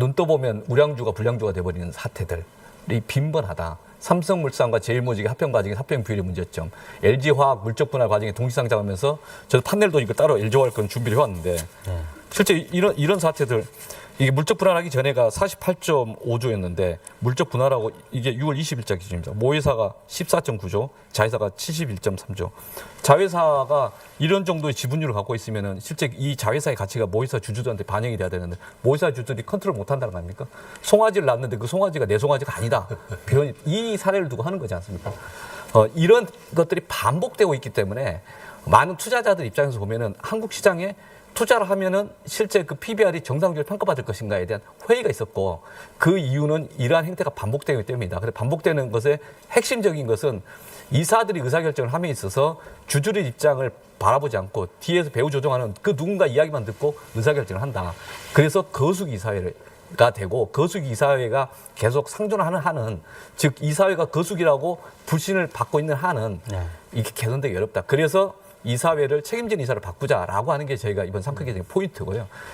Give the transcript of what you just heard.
눈 떠보면 우량주가 불량주가 돼버리는 사태들이 빈번하다. 삼성물산과 제일모직의 합병 과정의 합병 비율의 문제점, LG화학 물적 분할 과정에 동시상장하면서 저도 판넬도 이거 따로 LG화학 건 준비를 해왔는데 실제 이런 이런 사태들 이게 물적 분할하기 전에가 48.5조였는데 물적 분할하고 이게 6월 20일자 기준입니다. 모회사가 14.9조, 자회사가 71.3조. 자회사가 이런 정도의 지분율을 갖고 있으면은 실제 이 자회사의 가치가 모회사 주주들한테 반영이 돼야 되는데 모회사 주주들이 컨트롤 못 한다는 거 아닙니까? 송아지를 낳는데 그 송아지가 내 송아지가 아니다. 이 사례를 두고 하는 거지 않습니까? 어, 이런 것들이 반복되고 있기 때문에 많은 투자자들 입장에서 보면은 한국 시장에 투자를 하면은 실제 그 PBR이 정상적으로 평가받을 것인가에 대한 회의가 있었고 그 이유는 이러한 행태가 반복되기 때문이다. 그래서 반복되는 것의 핵심적인 것은 이사들이 의사결정을 함에 있어서 주주의 입장을 바라보지 않고 뒤에서 배후 조정하는 그 누군가 이야기만 듣고 의사결정을 한다. 그래서 거수기 이사회를 가 되고 거수기 이사회가 계속 상존하는 한은 즉 이사회가 거수기라고 불신을 받고 있는 한은 네. 이게 개선되기 어렵다. 그래서 이사회를 책임진 이사를 바꾸자라고 하는 게 저희가 이번 삼크 개정의 포인트고요.